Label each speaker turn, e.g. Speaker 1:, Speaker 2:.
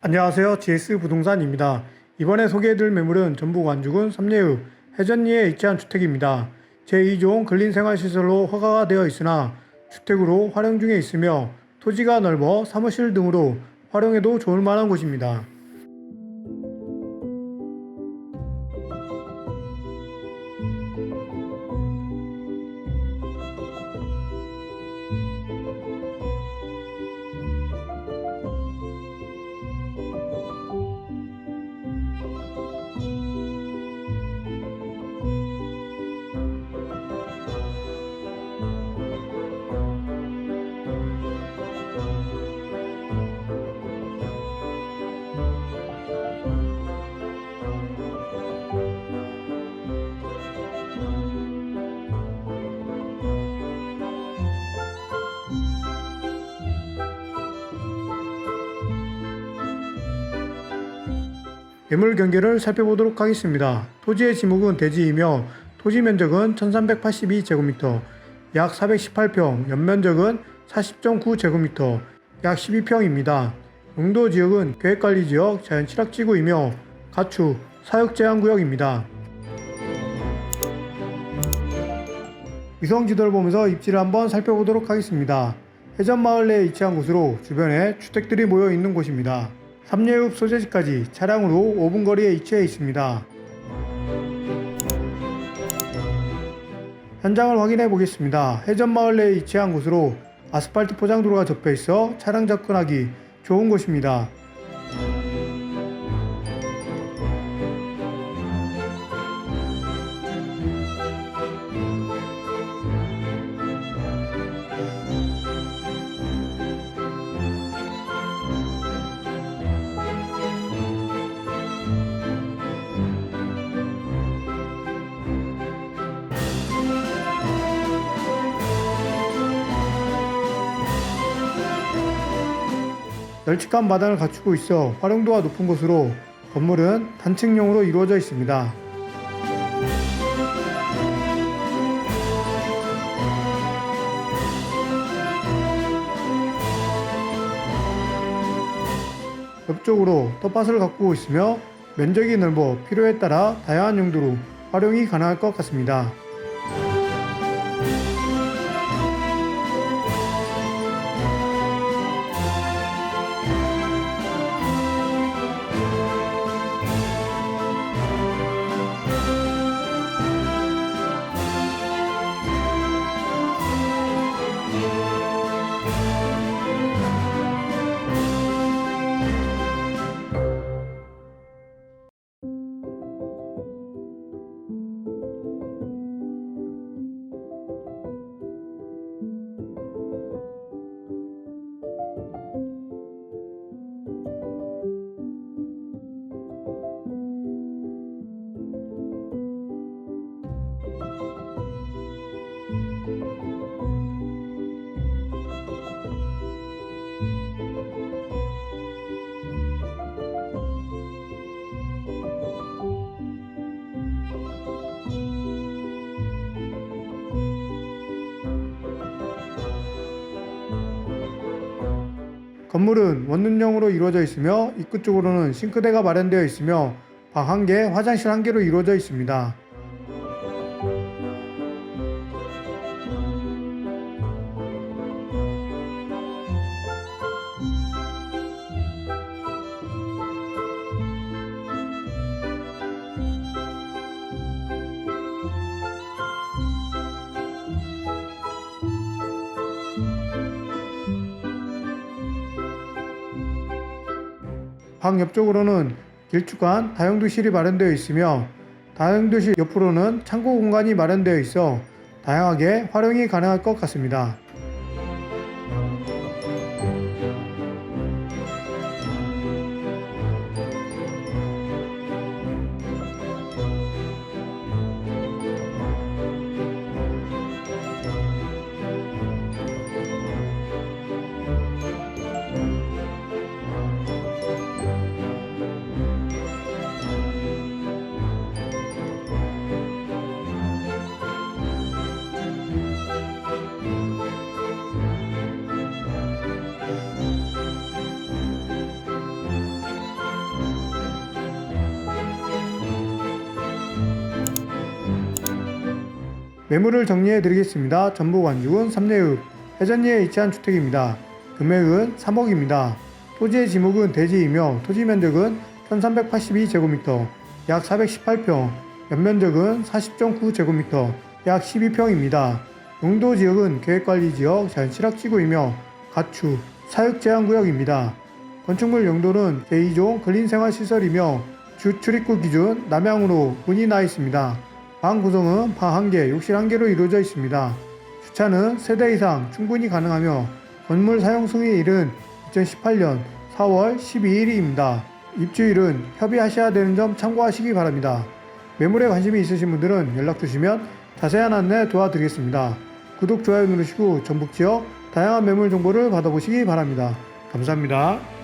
Speaker 1: 안녕하세요. GS 부동산입니다. 이번에 소개해드릴 매물은 전북 완주군 삼례읍 해전리에 위치한 주택입니다. 제2종 근린생활시설로 허가가 되어 있으나 주택으로 활용 중에 있으며 토지가 넓어 사무실 등으로 활용해도 좋을 만한 곳입니다. 매물 경계를 살펴보도록 하겠습니다. 토지의 지목은 대지이며 토지 면적은 1382제곱미터, 약 418평, 연면적은 40.9제곱미터, 약 12평입니다. 용도 지역은 계획관리 지역 자연취락지구이며 가축, 사육 제한 구역입니다. 위성 지도를 보면서 입지를 한번 살펴보도록 하겠습니다. 해전 마을 내에 위치한 곳으로 주변에 주택들이 모여 있는 곳입니다. 삼례읍 소재지까지 차량으로 5분 거리에 위치해 있습니다. 현장을 확인해 보겠습니다. 해전마을 내에 위치한 곳으로 아스팔트 포장도로가 접해 있어 차량 접근하기 좋은 곳입니다. 널찍한 마당을 갖추고 있어 활용도가 높은 곳으로 건물은 단층용으로 이루어져 있습니다. 옆쪽으로 텃밭을 가꾸고 있으며 면적이 넓어 필요에 따라 다양한 용도로 활용이 가능할 것 같습니다. 건물은 원룸형으로 이루어져 있으며 입구 쪽으로는 싱크대가 마련되어 있으며 방 한 개, 화장실 한 개로 이루어져 있습니다. 방 옆쪽으로는 길쭉한 다용도실이 마련되어 있으며 다용도실 옆으로는 창고 공간이 마련되어 있어 다양하게 활용이 가능할 것 같습니다. 매물을 정리해 드리겠습니다. 전북 완주군 삼내읍 해전리에 위치한 주택입니다. 금액은 3억입니다. 토지의 지목은 대지이며 토지 면적은 1382제곱미터, 약 418평, 연면적은 40.9제곱미터, 약 12평입니다. 용도 지역은 계획관리 지역 자연취락지구이며 가축, 사육 제한 구역입니다. 건축물 용도는 제2종 근린생활시설이며 주 출입구 기준 남향으로 문이 나 있습니다. 방 구성은 방 1개, 욕실 1개로 이루어져 있습니다. 주차는 세대 이상 충분히 가능하며 건물 사용 승인일은 2018년 4월 12일입니다. 입주일은 협의하셔야 되는 점 참고하시기 바랍니다. 매물에 관심이 있으신 분들은 연락 주시면 자세한 안내 도와드리겠습니다. 구독, 좋아요 누르시고 전북 지역 다양한 매물 정보를 받아보시기 바랍니다. 감사합니다.